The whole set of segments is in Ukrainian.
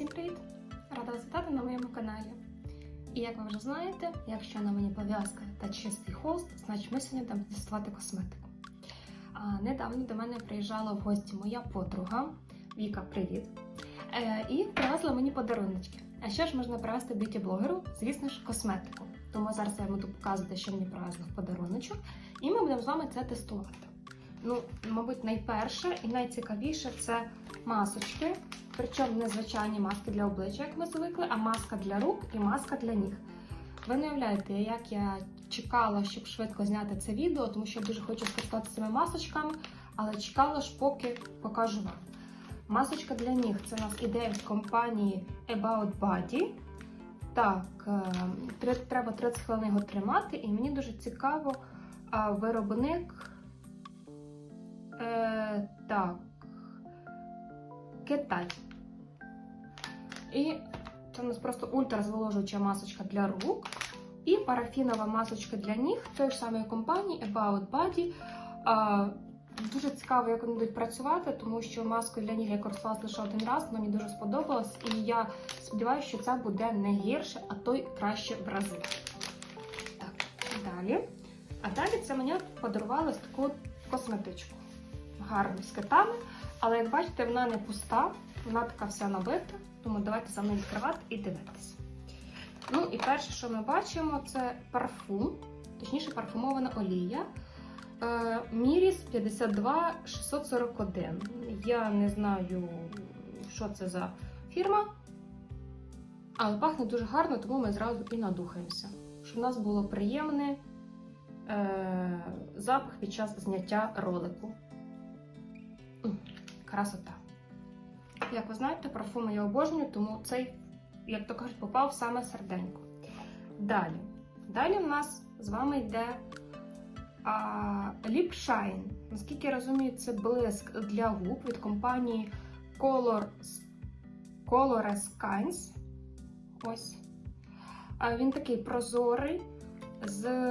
Всім привіт! Рада вас вітати на моєму каналі. І як ви вже знаєте, якщо на мені пов'язка та чистий холст, значить ми сьогодні будемо тестувати косметику. А, недавно до мене приїжджала в гості моя подруга Віка, привіт! Е, і привезла мені подаруночки. А що ж можна привезти б'юті-блогеру? Звісно ж, косметику. Тому зараз я буду показувати, що мені привезли в подаруночок, і ми будемо з вами це тестувати. Ну, мабуть, найперше і найцікавіше це масочки. Причому не звичайні маски для обличчя, як ми звикли, а маска для рук і маска для ніг. Ви не уявляєте, як я чекала, щоб швидко зняти це відео, тому що я дуже хочу скористатися цими масочками, але чекала ж, поки покажу вам. Масочка для ніг це у нас ідея від компанії About Body. Так, е, треба 30 хвилин його тримати, і мені дуже цікаво, виробник. Е, так, Китай. І це у нас просто ультразволожуюча масочка для рук. І парафінова масочка для ніг тої ж самої компанії About Body. Дуже цікаво, як вони будуть працювати, тому що маску для ніг я користувалася лише один раз, мені дуже сподобалось. І я сподіваюся, що це буде не гірше, а то й краще в рази. Так, далі. А далі це мені подарували таку косметичку. Гарну з китами. Але як бачите, вона не пуста, вона така вся набита. Тому давайте за мною відкривати і дивитися. Ну і перше, що ми бачимо, це парфум, точніше, парфумована олія. Е, Міріс 52 641. Я не знаю, що це за фірма. Але пахне дуже гарно, тому ми зразу і надухаємося. Щоб у нас було приємний е, запах під час зняття ролику. Красота. Як ви знаєте, парфуми я обожнюю, тому цей, як то кажуть, попав саме серденько. Далі. Далі в нас з вами йде а, Lip Shine. Наскільки я розумію, це блиск для губ від компанії Color, Color Skins. Ось. А, він такий прозорий з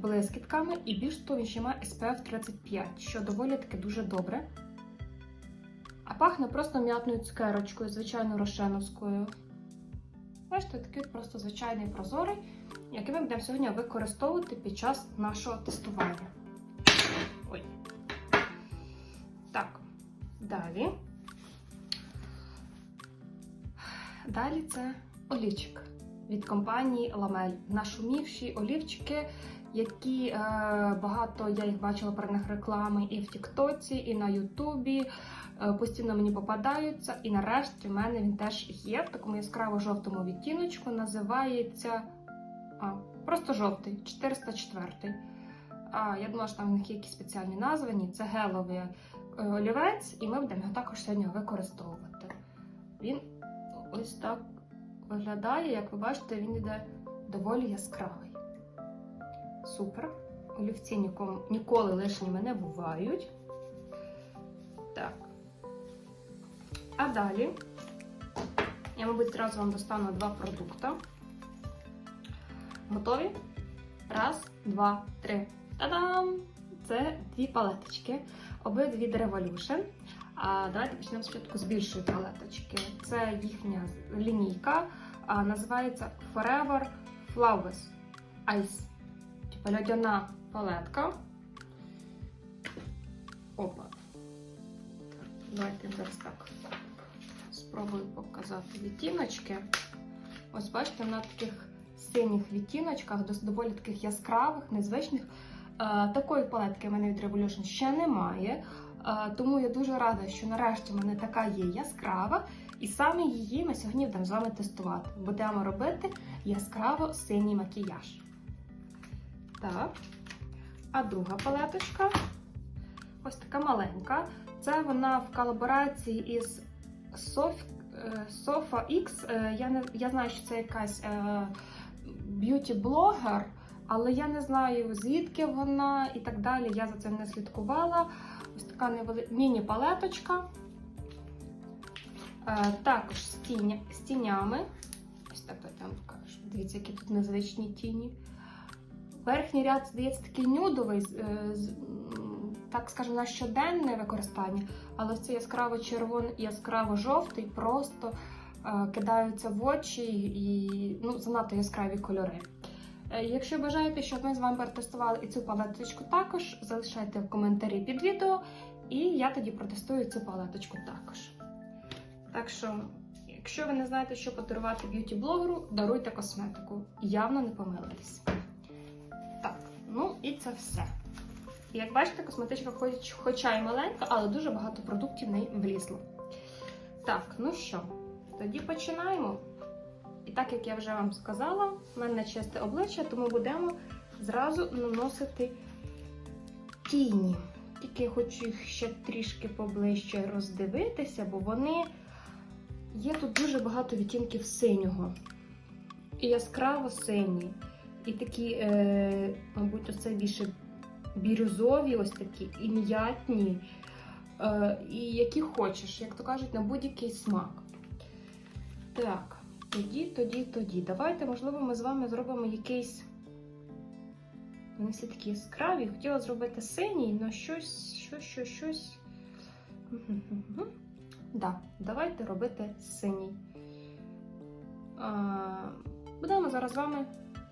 блискітками, і більш того, ще має SPF 35, що доволі таки дуже добре. А пахне просто м'ятною цукерочкою, звичайно, рошеновською. Бачите, такий просто звичайний прозорий, який ми будемо сьогодні використовувати під час нашого тестування. Ой. Так, далі. Далі це олівчик від компанії Lamel. Нашумівші олівчики, які е, багато я їх бачила про них реклами і в Тіктоці, і на Ютубі. Е, постійно мені попадаються, і нарешті в мене він теж є в такому яскраво-жовтому відтіночку. Називається а, просто жовтий, 404. А, Я думала, що там в них є якісь спеціальні назви. Ні, це геловий е, олівець, і ми будемо його також сьогодні використовувати. Він ось так виглядає, як ви бачите, він йде доволі яскравий. Супер. Олівці ніколи, ніколи лишніми не бувають. Так. А далі я, мабуть, одразу вам достану два продукти. Готові? Раз, два, три. Та-дам! Це дві палеточки. Обидві від Revolution. А давайте почнемо спочатку з більшої палеточки. Це їхня лінійка, а, називається Forever Flawless Ice. Льодяна палетка. Опа. Давайте зараз так спробую показати відтіночки. Ось бачите, вона таких синіх відтіночках, доволі таких яскравих, незвичних. Е, Такої палетки в мене від Revolution ще немає. Е, Тому я дуже рада, що нарешті в мене така є яскрава. І саме її ми сьогодні будемо з вами тестувати. Будемо робити яскраво синій макіяж. Так. А друга палеточка ось така маленька. Це вона в колаборації із Sof, е, Sofa X. Е, Я, не, я знаю, що це якась е, б'юті-блогер, але я не знаю, звідки вона і так далі. Я за цим не слідкувала. Ось така невели... міні-палеточка. Е, також з, тіня... з тінями. Ось так я там покажу. Дивіться, які тут незвичні тіні. Верхній ряд, здається, такий нюдовий, е, так скажемо, на щоденне використання, але цей яскраво червоний і яскраво жовтий просто е, кидаються в очі і ну, занадто яскраві кольори. Е, Якщо бажаєте, щоб ми з вами протестували і цю палеточку також, залишайте в коментарі під відео, і я тоді протестую цю палеточку також. Так що, якщо ви не знаєте, що подарувати б'юті-блогеру, даруйте косметику. Явно не помилитесь. І це все. Як бачите, косметичка хоч, хоча й маленька, але дуже багато продуктів в неї влізло. Так, ну що, тоді починаємо. І так як я вже вам сказала, в мене чисте обличчя, тому будемо зразу наносити тіні. Тільки я хочу їх ще трішки поближче роздивитися, бо вони є тут дуже багато відтінків синього. І яскраво сині. І такі, е, мабуть, оце більше бірюзові, ось такі, і м'ятні, е, і які хочеш, як то кажуть, на будь-який смак. Так, тоді, тоді, тоді. Давайте, можливо, ми з вами зробимо якийсь. Вони всі такі яскраві. Хотіла зробити синій, але щось, щось, щось, щось. Так, да, давайте робити синій. Будемо зараз з вами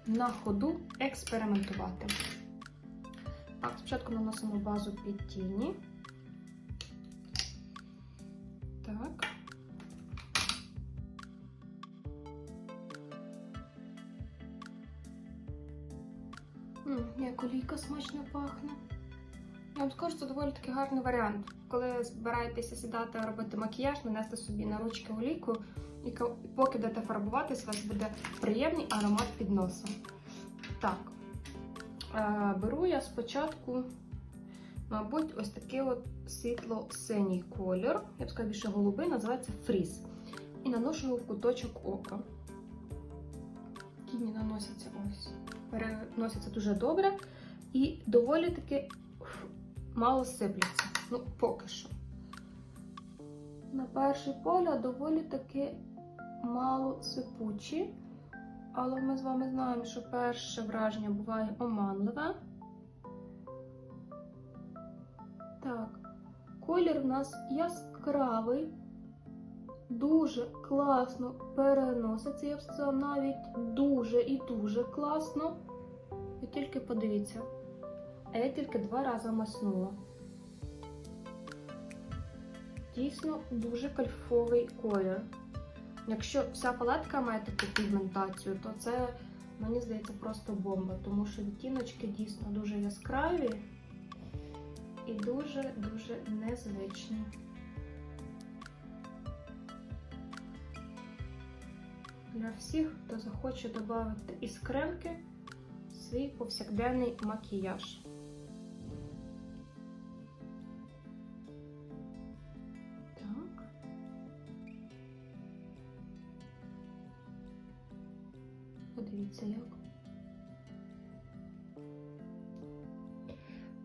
на ходу експериментувати. Так, спочатку наносимо базу під тіні. Так. Як олійка смачно пахне. Я вам скажу, це доволі таки гарний варіант. Коли збираєтеся сідати робити макіяж, нанести собі на ручки олійку, і поки будете фарбуватись, у вас буде приємний аромат під носом. Так, е, беру я спочатку, мабуть, ось такий от світло-синій колір, я б сказала, більше голубий, називається фріз. І наношу його в куточок ока. Тіні наносяться ось. Переносяться дуже добре і доволі таки мало сипляться. Ну, поки що. На перший погляд доволі таки мало сипучі. Але ми з вами знаємо, що перше враження буває оманливе. Так, колір у нас яскравий, дуже класно переноситься, я б сказала, навіть дуже і дуже класно. Ви тільки подивіться. А я тільки два рази маснула. Дійсно дуже кайфовий колір. Якщо вся палетка має таку пігментацію, то це, мені здається, просто бомба, тому що відтіночки дійсно дуже яскраві і дуже-дуже незвичні. Для всіх, хто захоче додати іскринки в свій повсякденний макіяж. Подивіться як.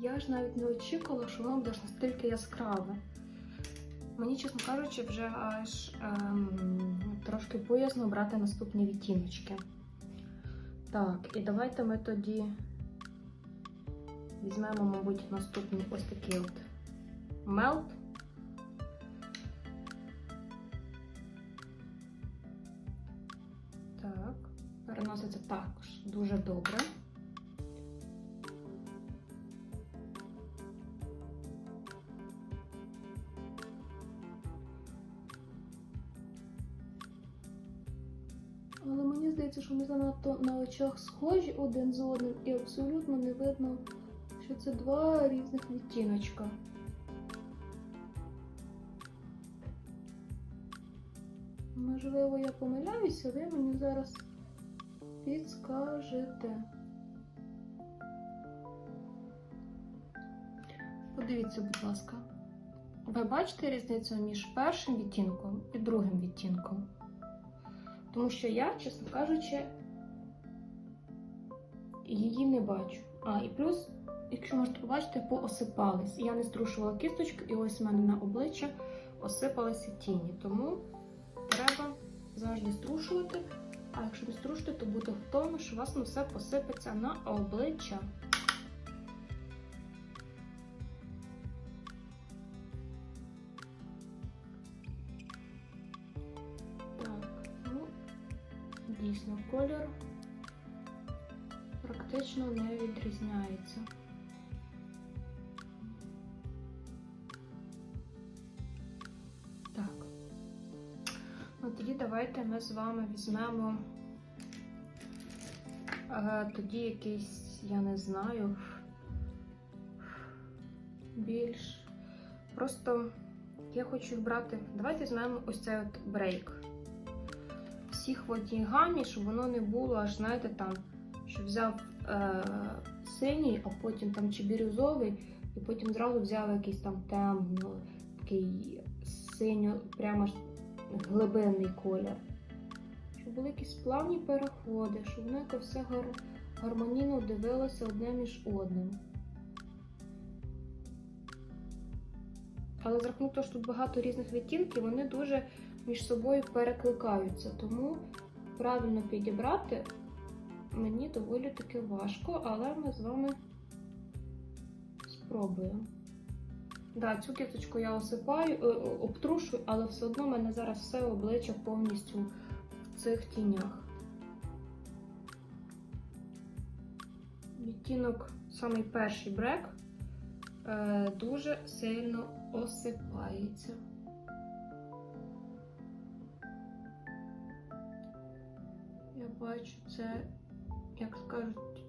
Я ж навіть не очікувала, що воно буде настільки яскраве. Мені, чесно кажучи, вже аж ем, трошки боязно брати наступні відтіночки. Так, і давайте ми тоді візьмемо, мабуть, наступний ось такий от мелт. Переноситься також дуже добре. Але мені здається, що ми занадто на очах схожі один з одним і абсолютно не видно, що це два різних відтіночка. Можливо, я помиляюся, ви мені зараз підскажете. Подивіться, будь ласка. Ви бачите різницю між першим відтінком і другим відтінком? Тому що я, чесно кажучи, її не бачу. А, і плюс, якщо можете побачити, поосипались. Я не струшувала кісточку, і ось в мене на обличчя осипалися тіні. Тому треба завжди струшувати. А якщо не струшити, то буде в тому, що у вас ну, все посипеться на обличчя. Дійсно колір практично не відрізняється. Тоді давайте ми з вами візьмемо е, тоді якийсь, я не знаю, більш. Просто я хочу брати. Давайте візьмемо ось цей от брейк. Всіх в одній гамі, щоб воно не було аж, знаєте, там, що взяв е, синій, а потім там чи бірюзовий, і потім зразу взяв якийсь там темно, такий синьо, прямо глибинний колір. Щоб були якісь плавні переходи, щоб воно якось все гар- гармонійно дивилося одне між одним. Але за рахунок того, що тут багато різних відтінків, вони дуже між собою перекликаються. Тому правильно підібрати мені доволі таки важко, але ми з вами спробуємо. Да, цю кісточку я осипаю, е, е, обтрушую, але все одно в мене зараз все обличчя повністю в цих тінях. Відтінок, самий перший брек, е, дуже сильно осипається. Я бачу це, як скажуть.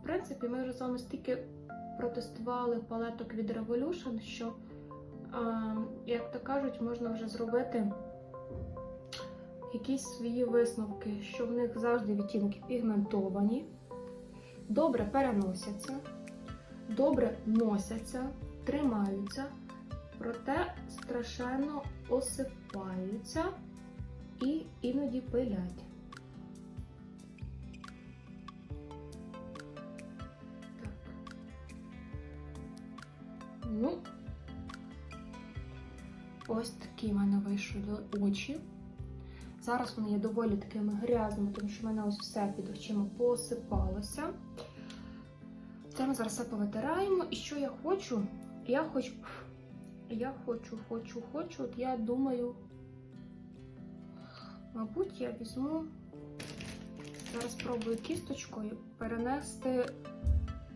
В принципі, ми вже з вами стільки протестували палеток від Revolution, що, а, як то кажуть, можна вже зробити якісь свої висновки, що в них завжди відтінки пігментовані, добре переносяться, добре носяться, тримаються, проте страшенно осипаються і іноді пилять. Ну, ось такі в мене вийшли очі. Зараз вони є доволі такими грязними, тому що в мене ось все під очима посипалося. Це ми зараз все повитираємо. І що я хочу? Я хочу, я хочу, хочу, хочу. От я думаю, мабуть, я візьму, зараз спробую кісточкою перенести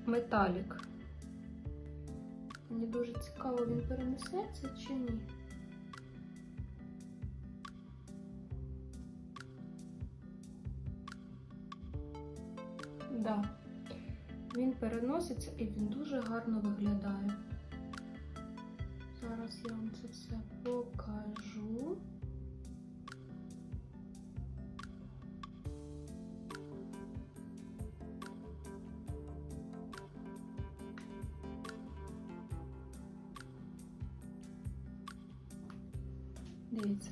металік. Мені дуже цікаво, він перенесеться чи ні. Да. Він переноситься і він дуже гарно виглядає. Зараз я вам це все покажу. Дивіться.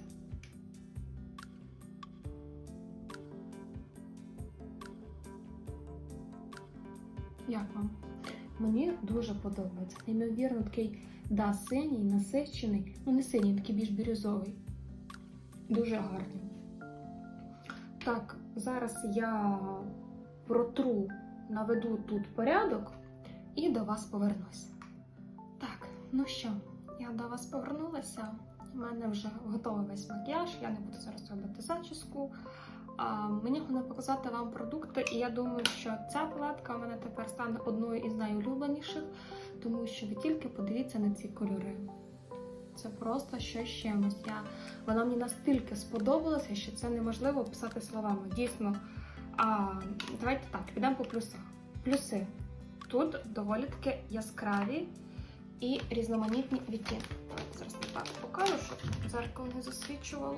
Як вам? Мені дуже подобається. Неймовірно такий, да, синій, насичений, ну не синій, такий більш бірюзовий. Дуже гарний. Так, зараз я протру, наведу тут порядок і до вас повернусь. Так, ну що, я до вас повернулася. У мене вже готовий весь макіяж, я не буду зараз робити зачіску. Мені головне показати вам продукти, і я думаю, що ця палетка у мене тепер стане одною із найулюбленіших, тому що ви тільки подивіться на ці кольори. Це просто щось чимось. Я, вона мені настільки сподобалася, що це неможливо описати словами. Дійсно, а, давайте так, підемо по плюсах. Плюси. Тут доволі таки яскраві і різноманітні відтінки. Так покажу, щоб зеркало не засвічувало.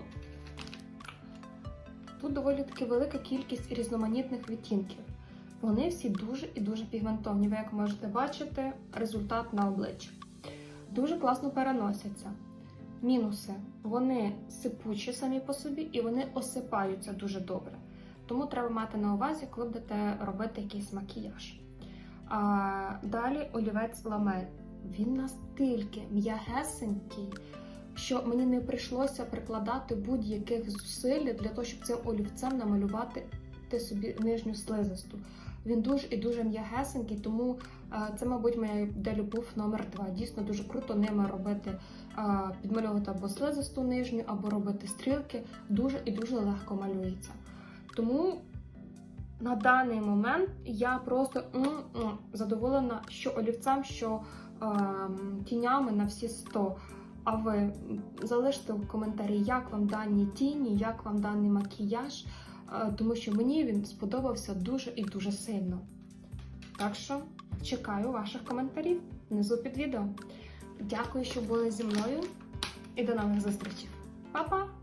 Тут доволі таки велика кількість різноманітних відтінків. Вони всі дуже і дуже пігментовні. Ви як можете бачити, результат на обличчі. Дуже класно переносяться. Мінуси. Вони сипучі самі по собі і вони осипаються дуже добре. Тому треба мати на увазі, коли будете робити якийсь макіяж. А, далі олівець ламель. Він настільки м'ягесенький, що мені не прийшлося прикладати будь-яких зусиль для того, щоб цим олівцем намалювати ти собі нижню слизисту. Він дуже і дуже м'ягесенький, тому е, це, мабуть, моя де любов номер два. Дійсно дуже круто ними робити, е, підмальовувати або слизисту нижню, або робити стрілки. Дуже і дуже легко малюється. Тому на даний момент я просто задоволена, що олівцем, що тінями на всі 100. А ви залиште в коментарі, як вам дані тіні, як вам даний макіяж, е, тому що мені він сподобався дуже і дуже сильно. Так що чекаю ваших коментарів внизу під відео. Дякую, що були зі мною і до нових зустрічей. Па-па!